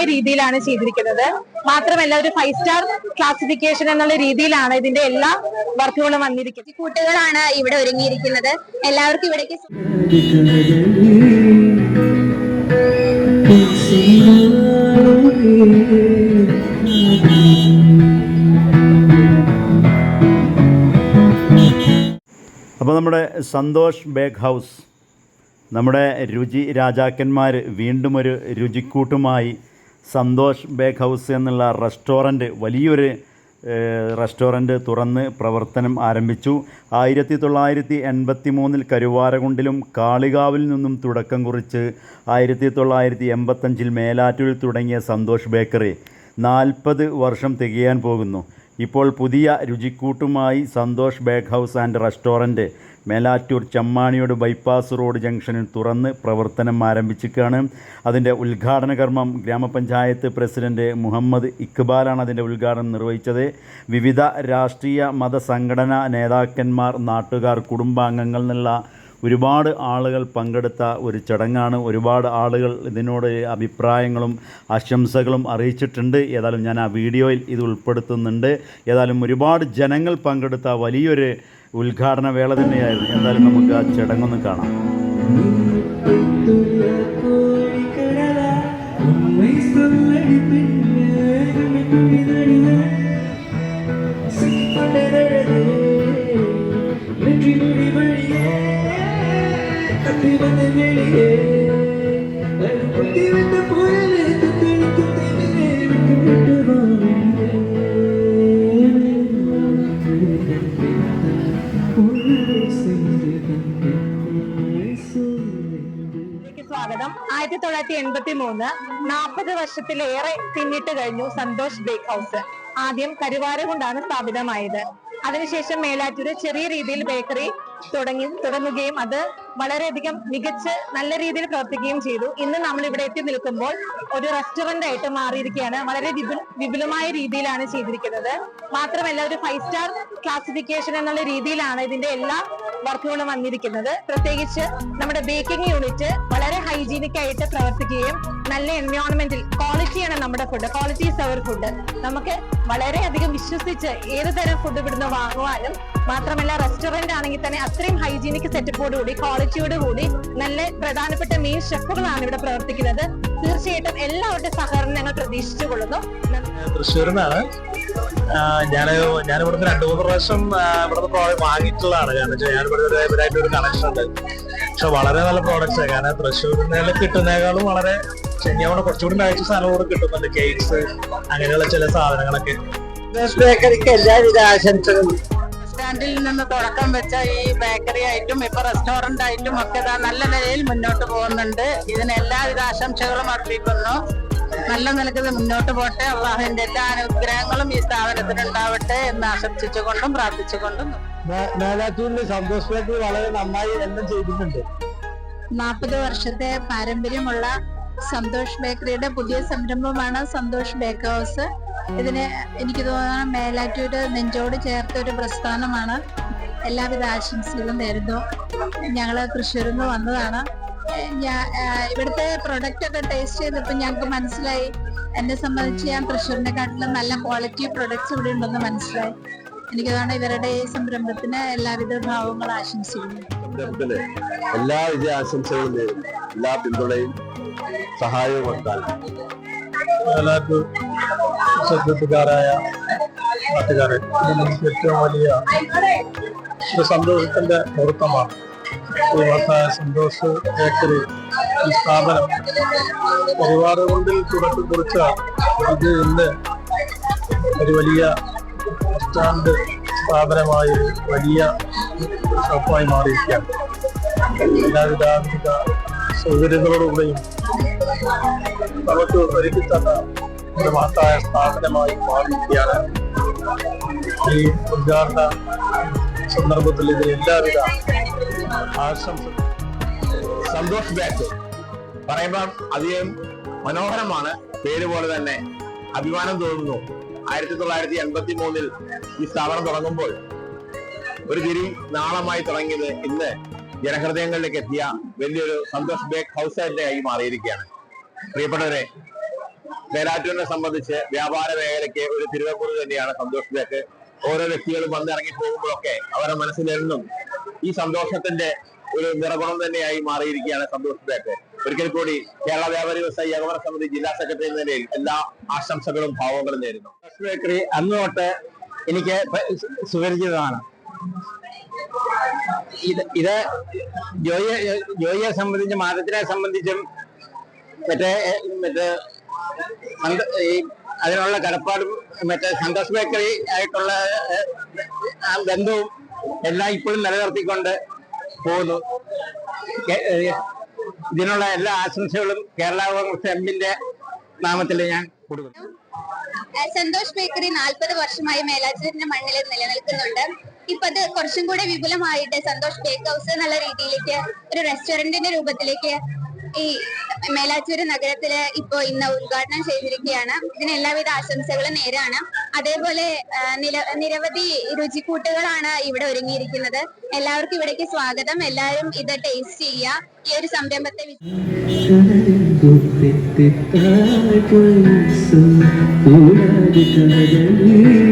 വിപുലമായ രീതിയിലാണ് ചെയ്തിരിക്കുന്നത്. മാത്രമല്ല ഒരു ഫൈവ് സ്റ്റാർ ക്ലാസിഫിക്കേഷൻ എന്നുള്ള രീതിയിലാണ് ഇതിന്റെ എല്ലാ വർക്കുകളും വന്നിരിക്കുന്നത്. കൂട്ടുകളാണ് ഇവിടെ ഒരുങ്ങിയിരിക്കുന്നത്. എല്ലാവർക്കും ഇവിടേക്ക് അപ്പോൾ നമ്മുടെ സന്തോഷ് ബേക്ക് ഹൗസ് നമ്മുടെ രുചി രാജാക്കന്മാർ വീണ്ടും ഒരു രുചിക്കൂട്ടുമായി സന്തോഷ് ബേക്ക് ഹൗസ് എന്നുള്ള റെസ്റ്റോറന്റ് വലിയൊരു റെസ്റ്റോറന്റ് തുറന്ന് പ്രവർത്തനം ആരംഭിച്ചു. ആയിരത്തി തൊള്ളായിരത്തി എൺപത്തി മൂന്നിൽ കരുവാരകുണ്ടിലും കാളികാവിൽ നിന്നും തുടക്കം കുറിച്ച് ആയിരത്തി തൊള്ളായിരത്തി എൺപത്തഞ്ചിൽ മേലാറ്റൂരിൽ തുടങ്ങിയ സന്തോഷ് ബേക്കറി നാൽപ്പത് വർഷം തികയാൻ പോകുന്നു. ഇപ്പോൾ പുതിയ രുചിക്കൂട്ടുമായി Santhosh bake house and restaurant Melattur Chammaniyode bypass road ജംഗ്ഷനിൽ തുറന്ന് പ്രവർത്തനം ആരംഭിച്ചിരിക്കുകയാണ്. അതിന്റെ ഉദ്ഘാടന കർമ്മം ഗ്രാമപഞ്ചായത്ത് പ്രസിഡന്റ് മുഹമ്മദ് ഇക്ബാലാണ് അതിന്റെ ഉദ്ഘാടനം നിർവഹിച്ചത്. വിവിധ രാഷ്ട്രീയ മത മതസംഘടനാ നേതാക്കന്മാർ നാട്ടുകാർ കുടുംബാംഗങ്ങൾ എന്നുള്ള ഒരുപാട് ആളുകൾ പങ്കെടുത്ത ഒരു ചടങ്ങാണ്. ഒരുപാട് ആളുകൾ ഇതിനോട് അഭിപ്രായങ്ങളും ആശംസകളും അറിയിച്ചിട്ടുണ്ട്. ഏതായാലും ഞാൻ ആ വീഡിയോയിൽ ഇത് ഉൾപ്പെടുത്തുന്നുണ്ട്. ഏതായാലും ഒരുപാട് ജനങ്ങൾ പങ്കെടുത്ത വലിയൊരു ഉദ്ഘാടന വേള തന്നെയായിരുന്നു. എന്തായാലും നമുക്ക് ആ ചടങ്ങൊന്ന് കാണാം. ആയിരത്തി തൊള്ളായിരത്തി എൺപത്തി മൂന്ന് നാൽപ്പത് വർഷത്തിലേറെ പിന്നിട്ട് കഴിഞ്ഞു സന്തോഷ് ബേക്ക് ഹൗസ്. ആദ്യം കരുവാരകൊണ്ടാണ് സ്ഥാപിതമായത്. അതിനുശേഷം മേലാറ്റൂര് ചെറിയ രീതിയിൽ ബേക്കറി തുടങ്ങി തുടങ്ങുകയും അത് വളരെയധികം മികച്ച് നല്ല രീതിയിൽ പ്രവർത്തിക്കുകയും ചെയ്തു. ഇന്ന് നമ്മൾ ഇവിടെ എത്തി നിൽക്കുമ്പോൾ ഒരു റെസ്റ്റോറന്റ് ആയിട്ട് മാറിയിരിക്കുകയാണ്. വളരെ വിപുലമായ രീതിയിലാണ് ചെയ്തിരിക്കുന്നത്. മാത്രമല്ല ഒരു ഫൈവ് സ്റ്റാർ ക്ലാസിഫിക്കേഷൻ എന്നുള്ള രീതിയിലാണ് ഇതിന്റെ എല്ലാ വർക്കുകളും വന്നിരിക്കുന്നത്. പ്രത്യേകിച്ച് നമ്മുടെ ബേക്കിംഗ് യൂണിറ്റ് വളരെ ഹൈജീനിക് ആയിട്ട് പ്രവർത്തിക്കുകയും നല്ല എൻവയോൺമെന്റിൽ ക്വാളിറ്റിയാണ് നമ്മുടെ ഫുഡ് ക്വാളിറ്റി സെവർ ഫുഡ് നമുക്ക് വളരെയധികം വിശ്വസിച്ച് ഏത് തരം ഫുഡ് ഇവിടുന്ന് വാങ്ങുവാനും മാത്രമല്ല റെസ്റ്റോറന്റ് ആണെങ്കിൽ തന്നെ അത്രയും ഹൈജീനിക് സെറ്റപ്പോടുകൂടി ക്വാളിറ്റിയോടുകൂടി ക്വാളിറ്റിയോട് കൂടി നല്ല പ്രധാനപ്പെട്ട മെയിൻ ഷെഫുകളാണ് ഇവിടെ പ്രവർത്തിക്കുന്നത്. തീർച്ചയായിട്ടും എല്ലാവരുടെ സഹകരണം ഞങ്ങൾ പ്രതീക്ഷിച്ചു കൊള്ളുന്നു. തൃശ്ശൂരിൽ നിന്നാണ് ഞാൻ ഞാൻ ഇവിടുന്ന് രണ്ടു മൂന്ന് പ്രാവശ്യം ഇവിടുന്ന് പ്രോഡക്റ്റ് വാങ്ങിയിട്ടുള്ളതാണ്. കാരണം വെച്ചാൽ ഞാൻ ഇവിടെ ഒരു ഇവരായിട്ട് ഒരു കണക്ഷൻ ഉണ്ട്. പക്ഷെ വളരെ നല്ല പ്രോഡക്ട്സ് കാരണം തൃശ്ശൂരിൽ കിട്ടുന്നേക്കാളും വളരെ ശനിയാവണ കുറച്ചുകൂടി കഴിച്ച സാധനം കൂടെ കിട്ടുന്നുണ്ട്. കേക്ക്സ് അങ്ങനെയുള്ള ചില സാധനങ്ങളൊക്കെ. ബേക്കറിക്ക് എല്ലാവിധ ആശംസകളും. സ്റ്റാൻഡിൽ നിന്ന് തുടക്കം വെച്ച ഈ ബേക്കറി ആയിട്ടും ഇപ്പൊ റെസ്റ്റോറന്റ് ആയിട്ടും ഒക്കെ നല്ല നിലയിൽ മുന്നോട്ട് പോകുന്നുണ്ട്. ഇതിന് എല്ലാവിധ ആശംസകളും അർപ്പിക്കുന്നു. നല്ല നിലയ്ക്ക് ഇത് മുന്നോട്ട് പോട്ടെ. അള്ളാഹുവിന്റെ എല്ലാ അനുഗ്രഹങ്ങളും ഈ സ്ഥാപനത്തിന് ഉണ്ടാവട്ടെ എന്ന് ആശംസിച്ചുകൊണ്ടും പ്രാർത്ഥിച്ചുകൊണ്ടും മേലാറ്റൂരിന്റെ സന്തോഷ് ബേക്കറി വളരെ നന്നായി എല്ലാം ചെയ്തിട്ടുണ്ട്. നാൽപ്പത് വർഷത്തെ പാരമ്പര്യമുള്ള സന്തോഷ് ബേക്കറിയുടെ പുതിയ സംരംഭമാണ് സന്തോഷ് ബേക്ക് ഹൗസ് ഇതിന് എനിക്ക് തോന്നുന്നു മേലാറ്റൂര് നെഞ്ചോട് ചേർത്ത ഒരു പ്രസ്ഥാനമാണ്. എല്ലാവിധ ആശംസകളും നേരുന്നു ഞങ്ങൾ തൃശ്ശൂരിൽ നിന്ന് വന്നതാണ്. ഇവിടുത്തെ പ്രൊഡക്റ്റ് ഒക്കെ ടേസ്റ്റ് ചെയ്തപ്പോൾ ഞങ്ങൾക്ക് മനസ്സിലായി. എന്നെ സംബന്ധിച്ച് ഞാൻ തൃശ്ശൂരിനെക്കാട്ടിലും നല്ല ക്വാളിറ്റി പ്രൊഡക്ട്സ് ഇവിടെ ഉണ്ടെന്ന് മനസ്സിലായി. എനിക്ക് തോന്നുന്നു ഇവരുടെ ഈ സംരംഭത്തിന് എല്ലാവിധ ഭാവങ്ങളും ആശംസിക്കുന്നു സംരംഭത്തിന് എല്ലാ വിജയ ആശംസകളും നേരുന്നു എല്ലാ പിന്തുണയും സഹായവും കൊടുക്കാൻ. ശ്രദ്ധിക്കാരായ നാട്ടുകാരെ ഇത് നമുക്ക് ഏറ്റവും വലിയ ഒരു സന്തോഷത്തിന്റെ മുഹൂർത്തമാണ്. ഈ മഹത്തായ സന്തോഷ് ബേക്കറി ഈ സ്ഥാപനം പരിവാര കൊണ്ടിൽ തുടക്കം കുറിച്ച ഇത് ഇന്ന് ഒരു വലിയ സ്റ്റാൻഡ് സ്ഥാപനമായി വലിയ ഷോപ്പായി മാറിയിരിക്കുകയാണ്. എല്ലാവിധ ആധുനിക സൗകര്യങ്ങളോടുകൂടെയും നമുക്ക് ഒരുക്കി തന്ന ഒരു മഹത്തായ സ്ഥാപനമായി മാറിയിരിക്കുകയാണ്. ഈ ഉദ്ഘാടന സന്ദർഭത്തിൽ ഇതിന് എല്ലാവിധ ആശംസ സന്തോഷ് ബാക്ക് പറയുമ്പോൾ അധികം മനോഹരമാണ്. പേര് പോലെ തന്നെ അഭിമാനം തോന്നുന്നു. ആയിരത്തി തൊള്ളായിരത്തി എൺപത്തി മൂന്നിൽ ഈ സ്ഥാപനം തുടങ്ങുമ്പോൾ ഒരു തിരി നാളമായി തുടങ്ങിയത് ഇന്ന് ജനഹൃദയങ്ങളിലേക്ക് എത്തിയ വലിയൊരു സന്തോഷ് ബേക്ക് ഹൗസ് ആയി മാറിയിരിക്കുകയാണ്. പ്രിയപ്പെട്ടവരെ മേലാറ്റൂരിനെ സംബന്ധിച്ച് വ്യാപാര മേഖലയ്ക്ക് ഒരു തിരുവപ്പൂർ തന്നെയാണ് സന്തോഷത്തിലേക്ക് ഓരോ വ്യക്തികളും വന്നിറങ്ങി പോകുമ്പോഴൊക്കെ അവരുടെ മനസ്സിലെന്നും ഈ സന്തോഷത്തിന്റെ ഒരു നിറകുണം തന്നെയായി മാറിയിരിക്കുകയാണ് സന്തോഷത്തിലേക്ക്. ഒരിക്കൽ കൂടി കേരള വ്യാപാരി വ്യവസായി ഏകോപന സമിതി ജില്ലാ സെക്രട്ടറി എന്ന നിലയിൽ എല്ലാ ആശംസകളും ഭാവങ്ങളും നേരുന്നു. ബേക്കറി അന്ന് തൊട്ട് എനിക്ക് സുപരിചിതമാണ് ഇത് ഇത് ജോയിയെ ജോയിയെ സംബന്ധിച്ച് മാതത്തിനെ സംബന്ധിച്ചും മറ്റേ മറ്റേ ഈ അതിനുള്ള കടപ്പാടും മറ്റേ സന്തോഷ് ബേക്കറി ആയിട്ടുള്ള ആ ബന്ധവും എല്ലാം ഇപ്പോഴും നിലനിർത്തിക്കൊണ്ട് പോകുന്നു. ഇതിനുള്ള എല്ലാ ആശംസകളും കേരള കോൺഗ്രസ് എമ്മിന്റെ നാമത്തിൽ ഞാൻ കൊടുക്കുന്നു. സന്തോഷ് ബേക്കറി നാൽപ്പത് വർഷമായി മേലാറ്റൂരിന്റെ മണ്ണിൽ നിലനിൽക്കുന്നുണ്ട്. ഇപ്പൊ അത് കുറച്ചും കൂടെ വിപുലമായിട്ട് സന്തോഷ് ബേക്ക് ഹൗസ് എന്നുള്ള രീതിയിലേക്ക് ഒരു റെസ്റ്റോറന്റിന്റെ രൂപത്തിലേക്ക് ഈ മേലാറ്റൂര് നഗരത്തിൽ ഇപ്പോ ഇന്ന് ഉദ്ഘാടനം ചെയ്തിരിക്കുകയാണ്. ഇതിന് എല്ലാവിധ ആശംസകളും നേരാണ്. അതേപോലെ നിരവധി രുചിക്കൂട്ടുകളാണ് ഇവിടെ ഒരുങ്ങിയിരിക്കുന്നത്. എല്ലാവർക്കും ഇവിടേക്ക് സ്വാഗതം. എല്ലാവരും ഇത് ടേസ്റ്റ് ചെയ്യുക. ഈ ഒരു സംരംഭത്തെ കൂടാതെ